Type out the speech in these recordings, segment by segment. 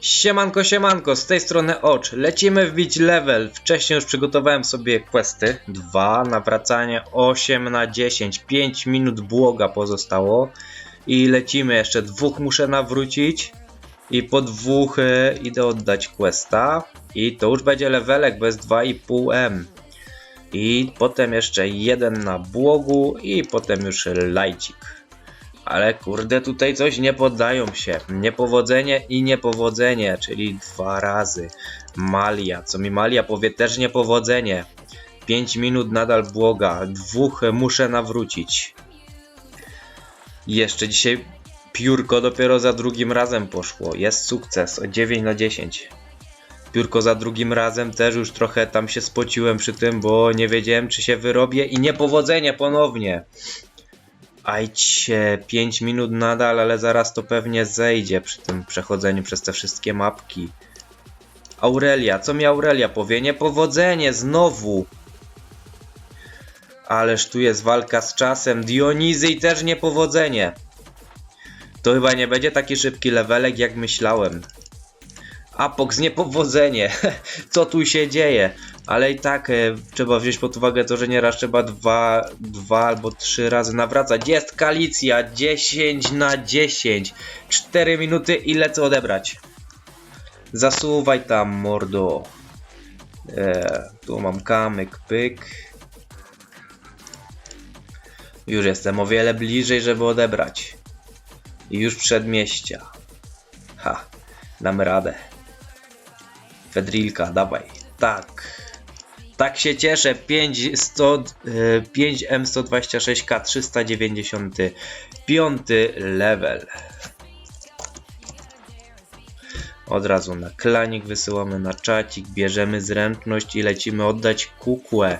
Siemanko, siemanko, z tej strony Ocz. Lecimy wbić level. Wcześniej już przygotowałem sobie questy. Dwa, nawracanie 8 na 10. 5 minut błoga pozostało. I lecimy, jeszcze dwóch muszę nawrócić. I po dwóch e, idę oddać questa. I to już będzie levelek bez 2,5M. I potem jeszcze jeden na błogu i potem już lajcik. Ale kurde, tutaj coś nie poddają się. Niepowodzenie i niepowodzenie, czyli dwa razy. Malia, co mi Malia powie, też niepowodzenie. 5 minut nadal błoga, dwóch muszę nawrócić. Jeszcze dzisiaj piórko dopiero za drugim razem poszło. Jest sukces o 9 na 10. Piórko za drugim razem też już trochę tam się spociłem przy tym, bo nie wiedziałem czy się wyrobię i niepowodzenie ponownie. Ajcie, 5 minut nadal, ale zaraz to pewnie zejdzie przy tym przechodzeniu przez te wszystkie mapki. Aurelia, co mi Aurelia powie? Niepowodzenie, znowu. Ależ tu jest walka z czasem. Dionizy i też niepowodzenie. To chyba nie będzie taki szybki levelek jak myślałem. Apox, niepowodzenie. Co tu się dzieje? Ale i tak e, trzeba wziąć pod uwagę to, że nieraz trzeba dwa, dwa albo trzy razy nawracać. Jest Kalicja 10 na 10. 4 minuty i lecę odebrać. Zasuwaj tam, mordo. E, tu mam kamyk, pyk. Już jestem o wiele bliżej, żeby odebrać. I już przedmieścia. Ha, damy radę. Fedrilka, dawaj. Tak. Tak się cieszę. 5, 100, e, 5 M126K 395 level. Od razu na klanik wysyłamy na czacik, bierzemy zręczność i lecimy oddać kukłę.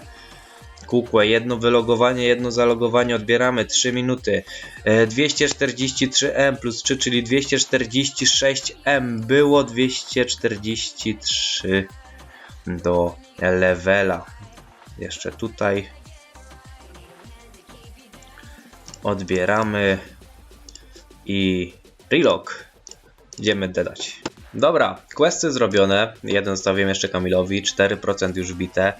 Kukłę, jedno wylogowanie, jedno zalogowanie odbieramy 3 minuty. E, 243M plus 3, czyli 246M. Było 243 do levela. Jeszcze tutaj odbieramy i relog. Idziemy dodać. Dobra, questy zrobione. Jeden stawiam jeszcze Kamilowi, 4% już bite.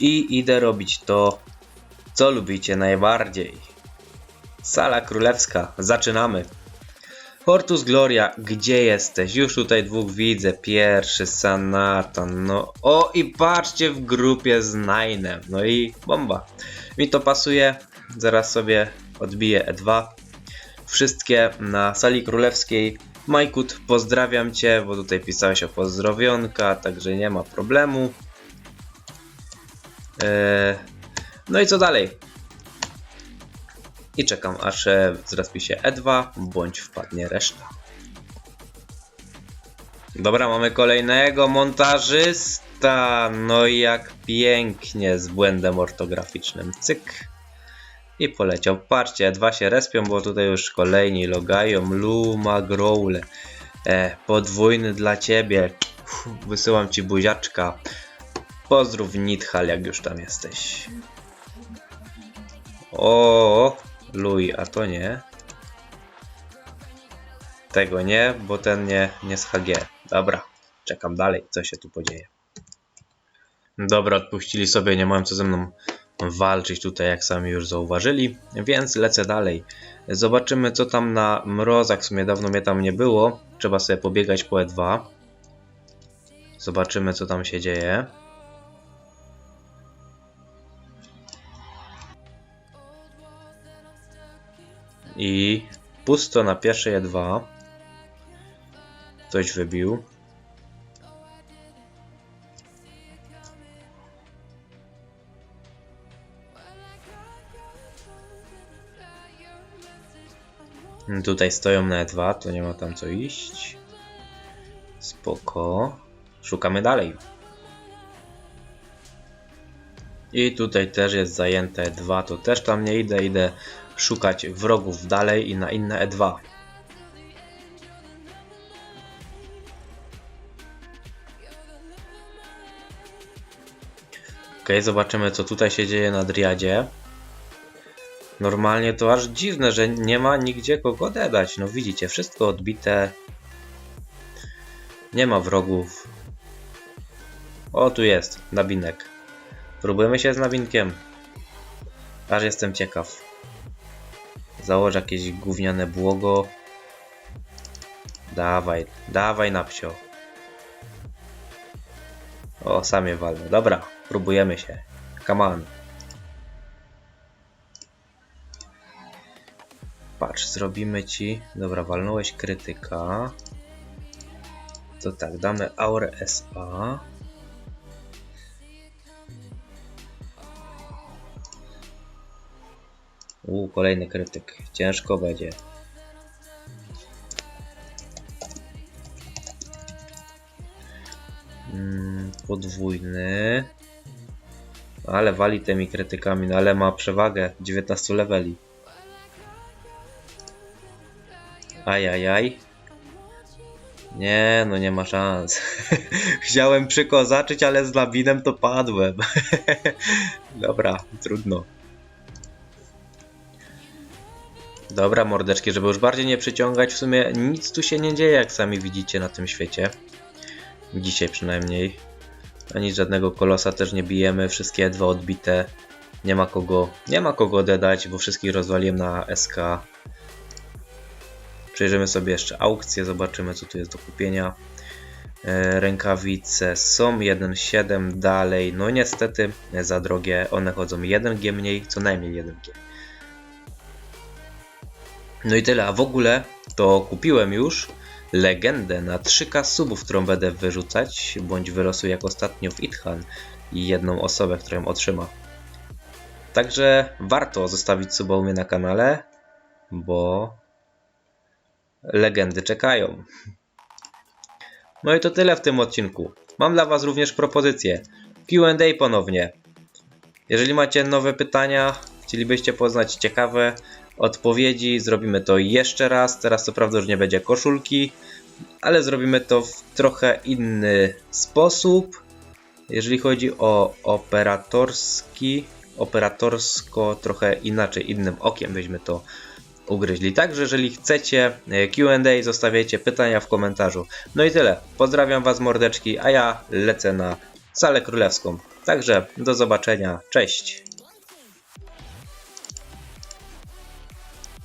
I idę robić to, co lubicie najbardziej. Sala królewska, zaczynamy. Hortus Gloria, gdzie jesteś? Już tutaj dwóch widzę. Pierwszy Sanatan. No, o i patrzcie w grupie z Ninem. No i bomba. Mi to pasuje. Zaraz sobie odbiję E2. Wszystkie na sali królewskiej. Majkut, pozdrawiam cię, bo tutaj pisałeś o pozdrowionka, także nie ma problemu. Eee, no i co dalej? I czekam aż e, zrespi się E2, bądź wpadnie reszta. Dobra, mamy kolejnego montażysta. No i jak pięknie z błędem ortograficznym. Cyk. I poleciał. Patrzcie, E2 się respią, bo tutaj już kolejni logają. Luma Growle. E, podwójny dla ciebie. Uff, wysyłam ci buziaczka. Pozdrów Nidhal, jak już tam jesteś. O, Lui, a to nie. Tego nie, bo ten nie, nie z HG. Dobra, czekam dalej, co się tu podzieje. Dobra, odpuścili sobie, nie mają co ze mną walczyć tutaj, jak sami już zauważyli, więc lecę dalej. Zobaczymy, co tam na mrozach, w sumie dawno mnie tam nie było. Trzeba sobie pobiegać po E2. Zobaczymy, co tam się dzieje. I pusto na pierwszej E2. Ktoś wybił. Tutaj stoją na E2, to nie ma tam co iść. Spoko. Szukamy dalej. I tutaj też jest zajęte E2, to też tam nie idę, idę szukać wrogów dalej i na inne E2. Ok, zobaczymy co tutaj się dzieje na Driadzie. Normalnie to aż dziwne, że nie ma nigdzie kogo odebrać. No widzicie, wszystko odbite. Nie ma wrogów. O, tu jest, nabinek. Próbujemy się z nabinkiem. Aż jestem ciekaw. Założę jakieś gówniane błogo. Dawaj, dawaj na psio. O, sam je walnę. Dobra, próbujemy się. Come on. Patrz, zrobimy ci. Dobra, walnąłeś krytyka. To tak, damy Aurę SA. Uuu, kolejny krytyk. Ciężko będzie. Mm, podwójny. Ale wali tymi krytykami, no ale ma przewagę 19 leveli. Ajajaj. Nie, no nie ma szans. Chciałem przykozaczyć, ale z labinem to padłem. Dobra, trudno. Dobra, mordeczki, żeby już bardziej nie przyciągać, w sumie nic tu się nie dzieje, jak sami widzicie na tym świecie. Dzisiaj przynajmniej. Ani żadnego kolosa też nie bijemy, wszystkie dwa odbite. Nie ma kogo, nie ma kogo dodać, bo wszystkich rozwaliłem na SK. Przejrzymy sobie jeszcze aukcję, zobaczymy co tu jest do kupienia. E, Rękawice są 1,7 dalej, no niestety za drogie, one chodzą 1G mniej, co najmniej 1G. No i tyle, a w ogóle to kupiłem już legendę na 3K subów, którą będę wyrzucać, bądź wylosuję jak ostatnio w Ithan i jedną osobę, która ją otrzyma. Także warto zostawić suba u mnie na kanale, bo legendy czekają. No i to tyle w tym odcinku. Mam dla Was również propozycję. QA ponownie. Jeżeli macie nowe pytania, chcielibyście poznać ciekawe odpowiedzi, zrobimy to jeszcze raz. Teraz co prawda już nie będzie koszulki, ale zrobimy to w trochę inny sposób. Jeżeli chodzi o operatorski, operatorsko trochę inaczej, innym okiem byśmy to ugryźli. Także jeżeli chcecie e, Q&A, zostawiajcie pytania w komentarzu. No i tyle. Pozdrawiam Was mordeczki, a ja lecę na salę królewską. Także do zobaczenia. Cześć.